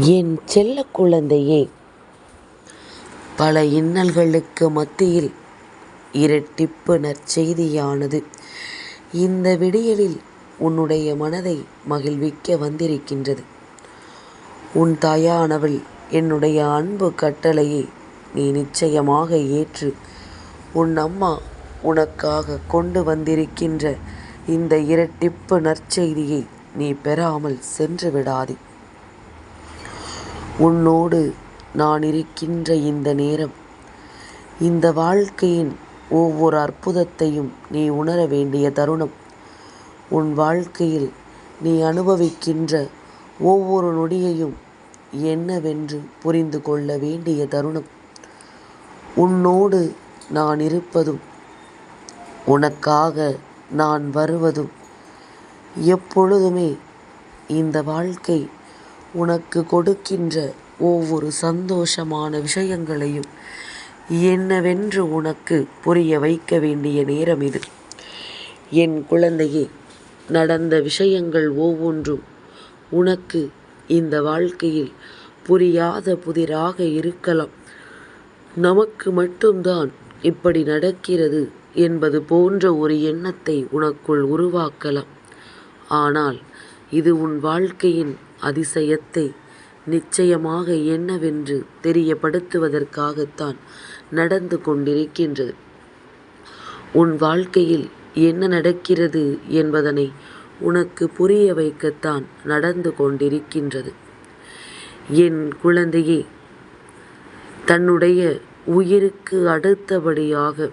என் செல்ல குழந்தையே பல இன்னல்களுக்கு மத்தியில் இரட்டிப்பு நற்செய்தியானது. இந்த விடியலில் உன்னுடைய மனதை மகிழ்விக்க வந்திருக்கின்றது. உன் தாயானவள் என்னுடைய அன்பு கட்டளையை நீ நிச்சயமாக ஏற்று உன் அம்மா உனக்காக கொண்டு வந்திருக்கின்ற இந்த இரட்டிப்பு நற்செய்தியை நீ பெறாமல் சென்று விடாதே. உன்னோடு நான் இருக்கின்ற இந்த நேரம் இந்த வாழ்க்கையின் ஒவ்வொரு அற்புதத்தையும் நீ உணர வேண்டிய தருணம். உன் வாழ்க்கையில் நீ அனுபவிக்கின்ற ஒவ்வொரு நொடியையும் என்னவென்று புரிந்து கொள்ள வேண்டிய தருணம். உன்னோடு நான் இருப்பதும் உனக்காக நான் வருவதும் எப்பொழுதுமே இந்த வாழ்க்கை உனக்கு கொடுக்கின்ற ஒவ்வொரு சந்தோஷமான விஷயங்களையும் என்னவென்று உனக்கு புரிய வைக்க வேண்டிய நேரம் இது. என் குழந்தையே நடந்த விஷயங்கள் ஒவ்வொன்றும் உனக்கு இந்த வாழ்க்கையில் புரியாத புதிராக இருக்கலாம். நமக்கு மட்டும்தான் இப்படி நடக்கிறது என்பது போன்ற ஒரு எண்ணத்தை உனக்குள் உருவாக்கலாம். ஆனால் இது உன் வாழ்க்கையின் அதிசயத்தை நிச்சயமாக என்னவென்று தெரியப்படுத்துவதற்காகத்தான் நடந்து கொண்டிருக்கின்றது. உன் வாழ்க்கையில் என்ன நடக்கிறது என்பதனை உனக்கு புரிய வைக்கத்தான் நடந்து கொண்டிருக்கின்றது. என் குழந்தையே தன்னுடைய உயிருக்கு அடுத்தபடியாக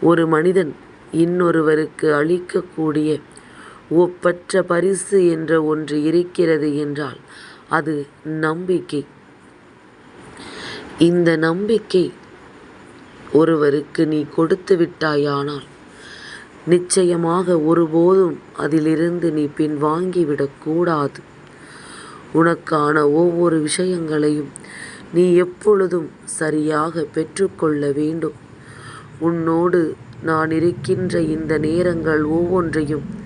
ஒரு மனிதன் இன்னொருவருக்கு அளிக்கக்கூடிய ஒப்பற்ற பரிசு என்ற ஒன்று இருக்கிறது என்றால் அது நம்பிக்கை. இந்த நம்பிக்கை ஒருவருக்கு நீ கொடுத்து விட்டாயானால் நிச்சயமாக ஒருபோதும் அதிலிருந்து நீ பின்வாங்கிவிடக்கூடாது உனக்கான ஒவ்வொரு விஷயங்களையும் நீ எப்பொழுதும் சரியாக பெற்றுக்கொள்ள வேண்டும். உன்னோடு நான் இருக்கின்ற இந்த நேரங்கள் ஒவ்வொன்றையும்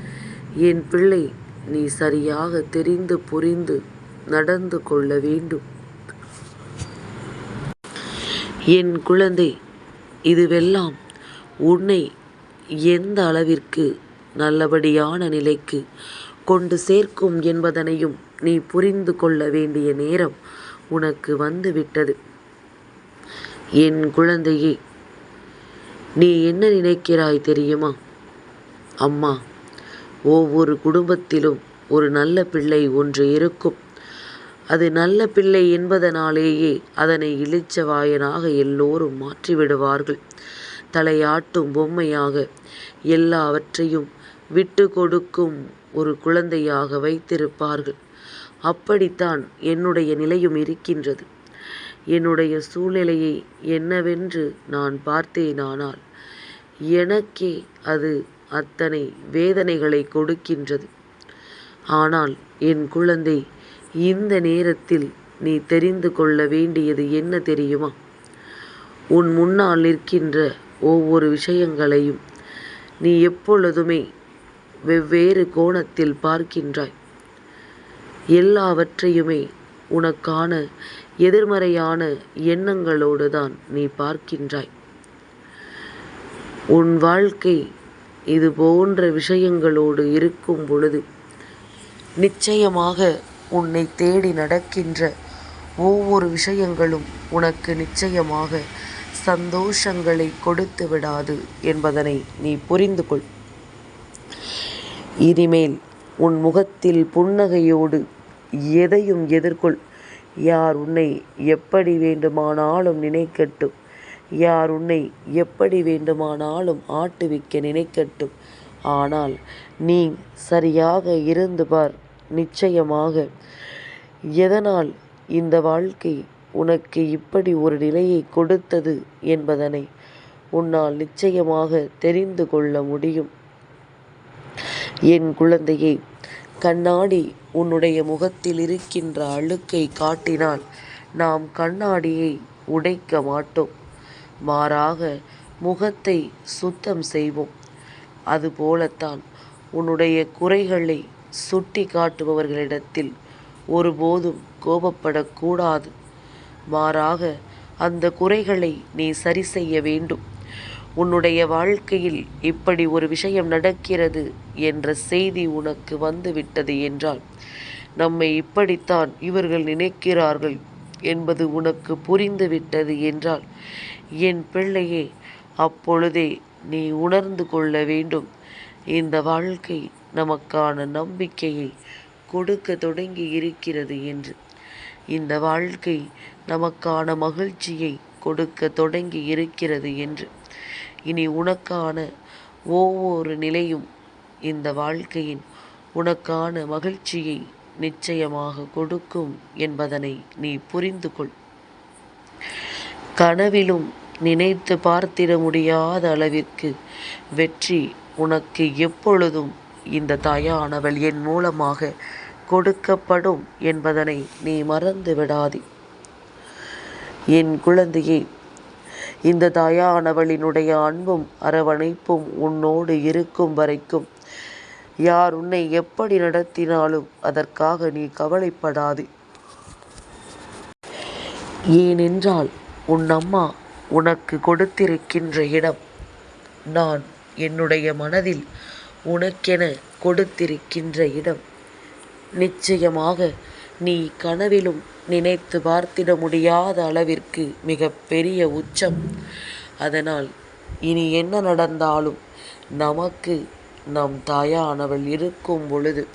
என் பிள்ளை நீ சரியாக தெரிந்து புரிந்து நடந்து கொள்ள வேண்டும். என் குழந்தை இதுவெல்லாம் உன்னை எந்த அளவிற்கு நல்லபடியான நிலைக்கு கொண்டு சேர்க்கும் என்பதனையும் நீ புரிந்து கொள்ள வேண்டிய நேரம் உனக்கு வந்துவிட்டது. என் குழந்தையே நீ என்ன நினைக்கிறாய் தெரியுமா? அம்மா ஒவ்வொரு குடும்பத்திலும் ஒரு நல்ல பிள்ளை ஒன்று இருக்கும். அது நல்ல பிள்ளை என்பதனாலேயே அதனை இளிச்சவாயனாக எல்லோரும் மாற்றிவிடுவார்கள். தலையாட்டும் பொம்மையாக எல்லாவற்றையும் விட்டு கொடுக்கும் ஒரு குழந்தையாக வைத்திருப்பார்கள். அப்படித்தான் என்னுடைய நிலையும் இருக்கின்றது. என்னுடைய சூழ்நிலையை என்னவென்று நான் பார்த்தேனானால் எனக்கே அது அத்தனை வேதனைகளை கொடுக்கின்றது. ஆனால் என் குழந்தை இந்த நேரத்தில் நீ தெரிந்து கொள்ள வேண்டியது என்ன தெரியுமா? உன் முன்னால் நிற்கின்ற ஒவ்வொரு விஷயங்களையும் நீ எப்பொழுதுமே வெவ்வேறு கோணத்தில் பார்க்கின்றாய். எல்லாவற்றையுமே உனக்கான எதிர்மறையான எண்ணங்களோடு தான் நீ பார்க்கின்றாய். உன் வாழ்க்கை இது போன்ற விஷயங்களோடு இருக்கும் பொழுது நிச்சயமாக உன்னை தேடி நடக்கின்ற ஒவ்வொரு விஷயங்களும் உனக்கு நிச்சயமாக சந்தோஷங்களை கொடுத்து விடாது என்பதனை நீ புரிந்து கொள். இனிமேல் உன் முகத்தில் புன்னகையோடு எதையும் எதிர்கொள். யார் உன்னை எப்படி வேண்டுமானாலும் நினைக்கட்டும். யார் உன்னை எப்படி வேண்டுமானாலும் ஆட்டுவிக்க நினைக்கட்டும். ஆனால் நீ சரியாக இருந்து பார் நிச்சயமாக. எதனால் இந்த வாழ்க்கை உனக்கு இப்படி ஒரு நிலையை கொடுத்தது என்பதனை உன்னால் நிச்சயமாக தெரிந்து கொள்ள முடியும். என் குழந்தையை கண்ணாடி உன்னுடைய முகத்தில் இருக்கின்ற அழுக்கை காட்டினால் நாம் கண்ணாடியை உடைக்க மாட்டோம். மாறாக முகத்தை சுத்தம் செய்வோம். அதுபோலத்தான் உன்னுடைய குறைகளை சுட்டி காட்டுபவர்களிடத்தில் ஒருபோதும் கோபப்படக்கூடாது. மாறாக அந்த குறைகளை நீ சரி செய்ய வேண்டும். உன்னுடைய வாழ்க்கையில் இப்படி ஒரு விஷயம் நடக்கிறது என்ற செய்தி உனக்கு வந்துவிட்டது என்றால் நம்மை இப்படித்தான் இவர்கள் நினைக்கிறார்கள் என்பது உனக்கு புரிந்துவிட்டது என்றால் என் பிள்ளையே அப்பொழுதே நீ உணர்ந்து கொள்ள வேண்டும். இந்த வாழ்க்கை நமக்கான நம்பிக்கையை கொடுக்க தொடங்கி இருக்கிறது என்று. இந்த வாழ்க்கை நமக்கான மகிழ்ச்சியை கொடுக்க தொடங்கி இருக்கிறது என்று. இனி உனக்கான ஒவ்வொரு நிலையும் இந்த வாழ்க்கையின் உனக்கான மகிழ்ச்சியை நிச்சயமாக கொடுக்கும் என்பதனை நீ புரிந்து கொள் கனவிலும் நினைத்து பார்த்திட முடியாத அளவிற்கு வெற்றி உனக்கு எப்பொழுதும் இந்த தாயானவள் என் மூலமாக கொடுக்கப்படும் என்பதனை நீ மறந்து விடாதே. என் குழந்தையே இந்த தாயானவளினுடைய அன்பும் அரவணைப்பும் உன்னோடு இருக்கும் வரைக்கும் யார் உன்னை எப்படி நடத்தினாலும் அதற்காக நீ கவலைப்படாது. ஏனென்றால் உன் அம்மா உனக்கு கொடுத்திருக்கின்ற இடம் நான் என்னுடைய மனதில் உனக்கென கொடுத்திருக்கின்ற இடம். நிச்சயமாக நீ கனவிலும் நினைத்து பார்த்திட முடியாத அளவிற்கு மிக பெரிய உச்சம். அதனால் இனி என்ன நடந்தாலும் நமக்கு நம் தாயானவள் இருக்கும் பொழுது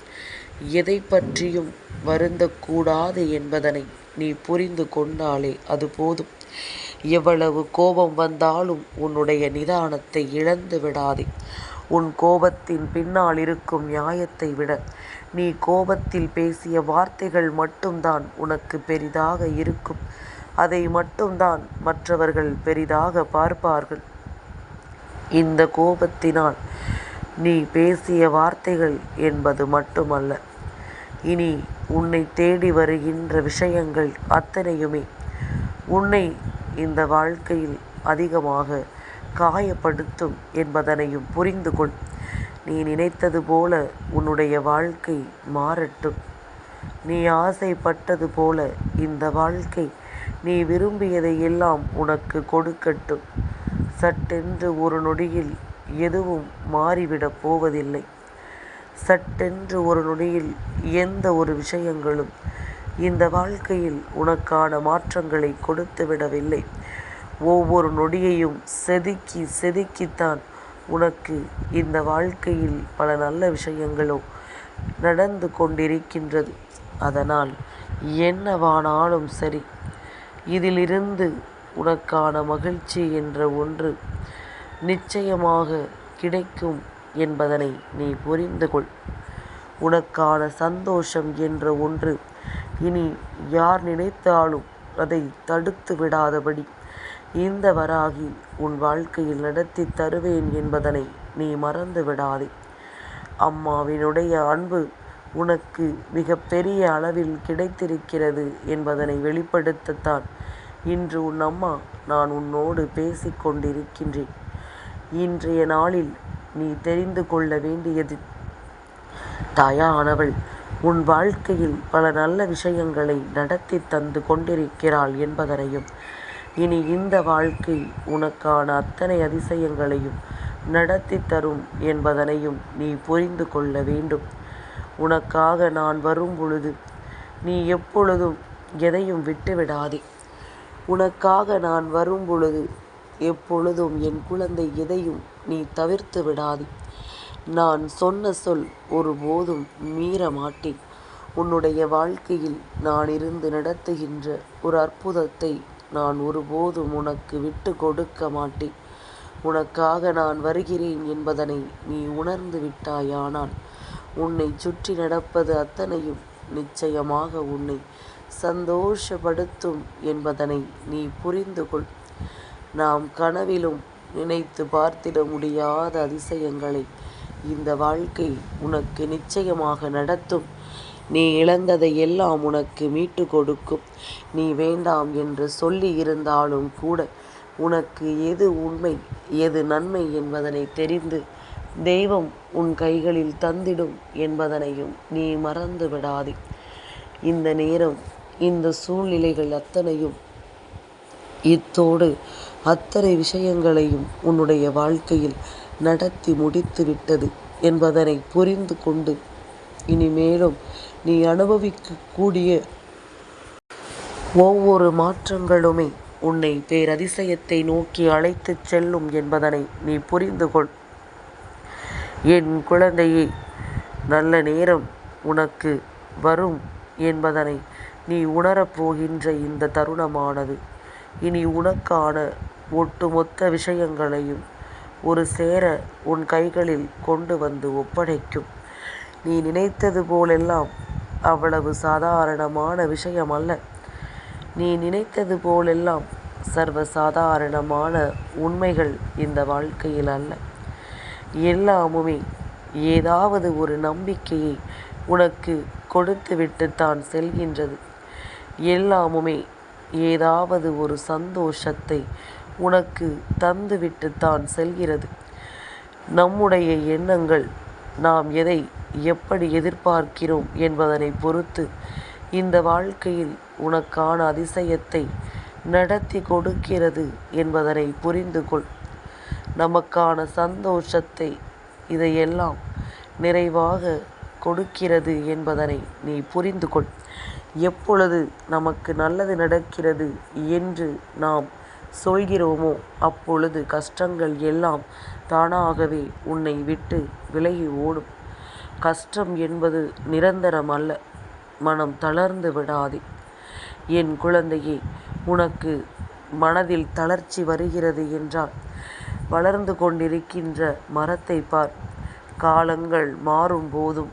எதை பற்றியும் வருந்தக்கூடாது என்பதனை நீ புரிந்து கொண்டாலே அது போதும். எவ்வளவு கோபம் வந்தாலும் உன்னுடைய நிதானத்தை இழந்து விடாதே. உன் கோபத்தின் பின்னால் இருக்கும் நியாயத்தை விட நீ கோபத்தில் பேசிய வார்த்தைகள் மட்டும்தான் உனக்கு பெரிதாக இருக்கும். அதை மட்டும்தான் மற்றவர்கள் பெரிதாக பார்ப்பார்கள். இந்த கோபத்தினால் நீ பேசிய வார்த்தைகள் என்பது மட்டுமல்ல. இனி உன்னை தேடி வருகின்ற விஷயங்கள் அத்தனையுமே உன்னை இந்த வாழ்க்கையில் அதிகமாக காயப்படுத்தும் என்பதனையும் புரிந்து கொள். நீ நினைத்தது போல உன்னுடைய வாழ்க்கை மாறட்டும். நீ ஆசைப்பட்டது போல இந்த வாழ்க்கை நீ விரும்பியதை எல்லாம் உனக்கு கொடுக்கட்டும். சட்டென்று ஒரு நொடியில் எதுவும் மாறிவிடப் போவதில்லை. சட்டென்று ஒரு நொடியில் எந்த ஒரு விஷயங்களும் இந்த வாழ்க்கையில் உனக்கான மாற்றங்களை கொடுத்து விடவில்லை. ஒவ்வொரு நொடியையும் செதுக்கி செதுக்கித்தான் உனக்கு இந்த வாழ்க்கையில் பல நல்ல விஷயங்களோ நடந்து கொண்டிருக்கின்றது. அதனால் என்னவானாலும் சரி இதிலிருந்து உனக்கான மகிழ்ச்சி என்ற ஒன்று நிச்சயமாக கிடைக்கும் என்பதனை நீ புரிந்து கொள். உனக்கான சந்தோஷம் என்ற ஒன்று இனி யார் நினைத்தாலும் அதை தடுத்து விடாதபடி இந்த வராகி உன் வாழ்க்கையில் நடத்தி தருவேன் என்பதனை நீ மறந்து விடாதே. அம்மாவினுடைய அன்பு உனக்கு மிக பெரிய அளவில் கிடைத்திருக்கிறது என்பதனை வெளிப்படுத்தத்தான் இன்று உன் அம்மா நான் உன்னோடு பேசிக்கொண்டிருக்கின்றேன். இன்றைய நாளில் நீ தெரிந்து கொள்ள வேண்டியது. தாயானவள் உன் வாழ்க்கையில் பல நல்ல விஷயங்களை நடத்தி தந்து கொண்டிருக்கிறாள் என்பதனையும் இனி இந்த வாழ்க்கை உனக்கான அத்தனை அதிசயங்களையும் நடத்தி தரும் என்பதனையும் நீ புரிந்து கொள்ள வேண்டும். உனக்காக நான் வரும் பொழுது நீ எப்பொழுதும் எதையும் விட்டுவிடாதே. உனக்காக நான் வரும் பொழுது எப்பொழுதும் என் குழந்தை எதையும் நீ தவிர்த்து விடாதே. நான் சொன்ன சொல் ஒருபோதும் மீற மாட்டேன். உன்னுடைய வாழ்க்கையில் நான் இருந்து நடத்துகின்ற ஒரு அற்புதத்தை நான் ஒருபோதும் உனக்கு விட்டு கொடுக்க மாட்டேன். உனக்காக நான் வருகிறேன் என்பதனை நீ உணர்ந்து விட்டாயானால் உன்னை சுற்றி நடப்பது அத்தனையும் நிச்சயமாக உன்னை சந்தோஷப்படுத்தும் என்பதனை நீ புரிந்து கொள். நாம் கனவிலும் நினைத்து பார்த்திட முடியாத அதிசயங்களை இந்த வாழ்க்கை உனக்கு நிச்சயமாக நடத்தும். நீ இழந்ததை எல்லாம் உனக்கு மீட்டு கொடுக்கும். நீ வேண்டாம் என்று சொல்லி இருந்தாலும் கூட உனக்கு எது உண்மை எது நன்மை என்பதனை தெரிந்து தெய்வம் உன் கைகளில் தந்திடும் என்பதனையும் நீ மறந்து விடாதே. இந்த நேரம் இந்த சூழ்நிலைகள் அத்தனையும் இத்தோடு அத்தனை விஷயங்களையும் உன்னுடைய வாழ்க்கையில் நடத்தி முடித்து விட்டது என்பதனை புரிந்து கொண்டு இனிமேலும் நீ அனுபவிக்கக்கூடிய ஒவ்வொரு மாற்றங்களுமே உன்னை பேரதிசயத்தை நோக்கி அழைத்துச் செல்லும் என்பதனை நீ புரிந்து கொள். என் குழந்தையே நல்ல நேரம் உனக்கு வரும் என்பதனை நீ உணரப்போகின்ற இந்த தருணமானது. இனி உனக்கான ஒட்டுமொத்த விஷயங்களையும் ஒரு சேர உன் கைகளில் கொண்டு வந்து ஒப்படைக்கும். நீ நினைத்தது போலெல்லாம் அவ்வளவு சாதாரணமான விஷயம் அல்ல நீ நினைத்தது போலெல்லாம் சர்வ சாதாரணமான உண்மைகள் இந்த வாழ்க்கையில் அல்ல. எல்லாமுமே ஏதாவது ஒரு நம்பிக்கையை உனக்கு கொடுத்துவிட்டுத்தான் செல்கின்றது. எல்லாமுமே ஏதாவது ஒரு சந்தோஷத்தை உனக்கு தந்துவிட்டுத்தான் செல்கிறது. நம்முடைய எண்ணங்கள் நாம் எதை எப்படி எதிர்பார்க்கிறோம் என்பதனை பொறுத்து இந்த வாழ்க்கையில் உனக்கான அதிசயத்தை நடத்தி கொடுக்கிறது என்பதனை புரிந்து கொள். நமக்கான சந்தோஷத்தை இதையெல்லாம் நிறைவாக கொடுக்கிறது என்பதனை நீ புரிந்து கொள். எப்பொழுது நமக்கு நல்லது நடக்கிறது என்று நாம் சொல்கிறோமோ அப்பொழுது கஷ்டங்கள் எல்லாம் தானாகவே உன்னை விட்டு விலகி ஓடும். கஷ்டம் என்பது நிரந்தரம் அல்ல மனம் தளர்ந்து விடாதே. என் குழந்தையே உனக்கு மனதில் தளர்ச்சி வருகிறது என்றால் வளர்ந்து கொண்டிருக்கின்ற மரத்தை பார். காலங்கள் மாறும் போதும்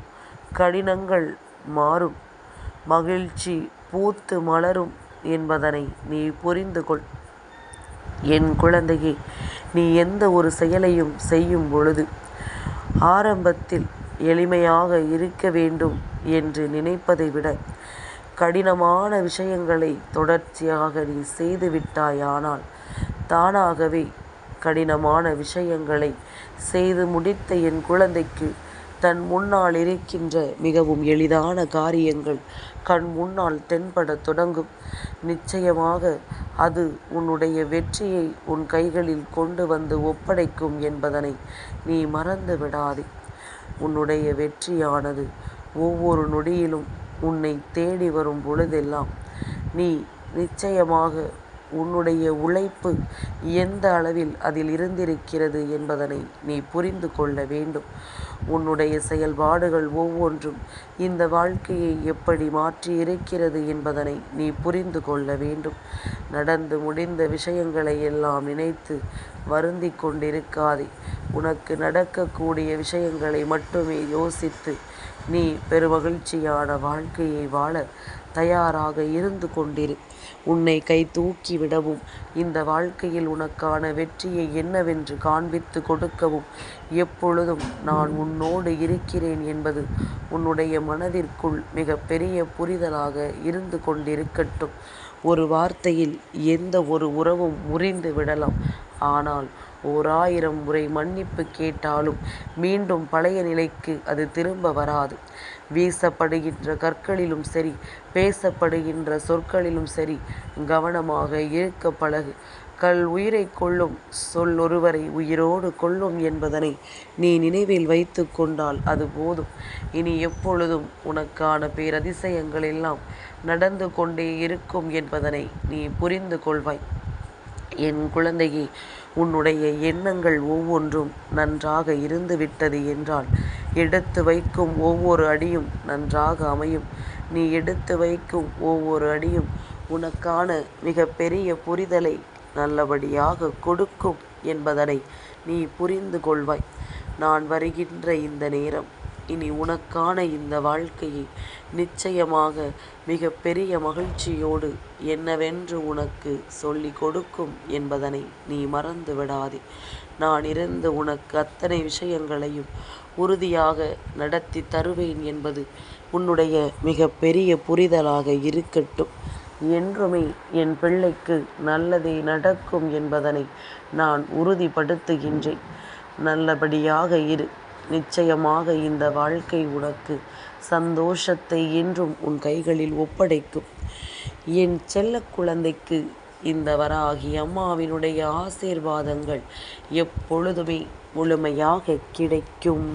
கடினங்கள் மாறும். மகிழ்ச்சி பூத்து மலரும் என்பதனை நீ புரிந்து கொள் என் குழந்தையே நீ எந்த ஒரு செயலையும் செய்யும் பொழுது ஆரம்பத்தில் எளிமையாக இருக்க வேண்டும் என்று நினைப்பதை விட கடினமான விஷயங்களை தொடர்ச்சியாக நீ செய்துவிட்டாயானால் தானாகவே கடினமான விஷயங்களை செய்து முடித்த என் குழந்தைக்கு தன் முன்னால் இருக்கின்ற மிகவும் எளிதான காரியங்கள் கண் முன்னால் தென்படத் தொடங்கும். நிச்சயமாக அது உன்னுடைய வெற்றியை உன் கைகளில் கொண்டு வந்து ஒப்படைக்கும் என்பதனை நீ மறந்து விடாதே. உன்னுடைய வெற்றியானது ஒவ்வொரு நொடியிலும் உன்னை தேடி வரும் பொழுதெல்லாம் நீ நிச்சயமாக உன்னுடைய உழைப்பு எந்த அளவில் அதில் இருந்திருக்கிறது என்பதனை நீ புரிந்து கொள்ள வேண்டும். உன்னுடைய செயல்பாடுகள் ஒவ்வொன்றும் இந்த வாழ்க்கையை எப்படி மாற்றி இருக்கிறது என்பதனை நீ புரிந்து கொள்ள வேண்டும். நடந்து முடிந்த விஷயங்களை எல்லாம் நினைத்து வருந்தி கொண்டிருக்காதே. உனக்கு நடக்கக்கூடிய விஷயங்களை மட்டுமே யோசித்து நீ பெருமகிழ்ச்சியான வாழ்க்கையை வாழ தயாராக இருந்து கொண்டிரு. உன்னை கை தூக்கி விடவும் இந்த வாழ்க்கையில் உனக்கான வெற்றியை என்னவென்று காண்பித்து கொடுக்கவும் எப்பொழுதும் நான் உன்னோடு இருக்கிறேன் என்பது உன்னுடைய மனதிற்குள் மிக பெரிய புரிதலாக இருந்து கொண்டிருக்கட்டும். ஒரு வார்த்தையில் எந்த ஒரு உறவும் முறிந்து விடலாம். ஆனால் ஓர் ஆயிரம் முறை மன்னிப்பு கேட்டாலும் மீண்டும் பழைய நிலைக்கு அது திரும்ப வராது. வீசப்படுகின்ற கற்களிலும் சரி பேசப்படுகின்ற சொற்களிலும் சரி கவனமாக இருக்க பழகு. கல் உயிரை கொள்ளும் சொல் ஒருவரை உயிரோடு கொள்ளும் என்பதனை நீ நினைவில் வைத்து கொண்டால் அது போதும். இனி எப்பொழுதும் உனக்கான பேரதிசயங்கள் எல்லாம் நடந்து கொண்டே இருக்கும் என்பதனை நீ புரிந்து கொள்வாய். என் குழந்தையை உன்னுடைய எண்ணங்கள் ஒவ்வொன்றும் நன்றாக இருந்துவிட்டது என்றால் எடுத்து வைக்கும் ஒவ்வொரு அடியும் நன்றாக அமையும். நீ எடுத்து வைக்கும் ஒவ்வொரு அடியும் உனக்கான மிகப்பெரிய புரிதலை நல்லபடியாக கொடுக்கும் என்பதனை நீ புரிந்து கொள்வாய். நான் வருகின்ற இந்த நேரம் இனி உனக்கான இந்த வாழ்க்கையை நிச்சயமாக மிக பெரிய மகிழ்ச்சியோடு என்னவென்று உனக்கு சொல்லி கொடுக்கும் என்பதனை நீ மறந்து விடாதே. நான் இருந்து உனக்கு அத்தனை விஷயங்களையும் உறுதியாக நடத்தி தருவேன் என்பது உன்னுடைய மிக பெரிய புரிதலாக இருக்கட்டும். என்றுமே என் பிள்ளைக்கு நல்லதே நடக்கும் என்பதனை நான் உறுதிப்படுத்துகின்றேன். நல்லபடியாக இரு. நிச்சயமாக இந்த வாழ்க்கை உனக்கு சந்தோஷத்தை என்றும் உன் கைகளில் ஒப்படைக்கும். என் செல்ல குழந்தைக்கு இந்த வராகி அம்மாவினுடைய ஆசீர்வாதங்கள் எப்பொழுதுமே முழுமையாக கிடைக்கும்.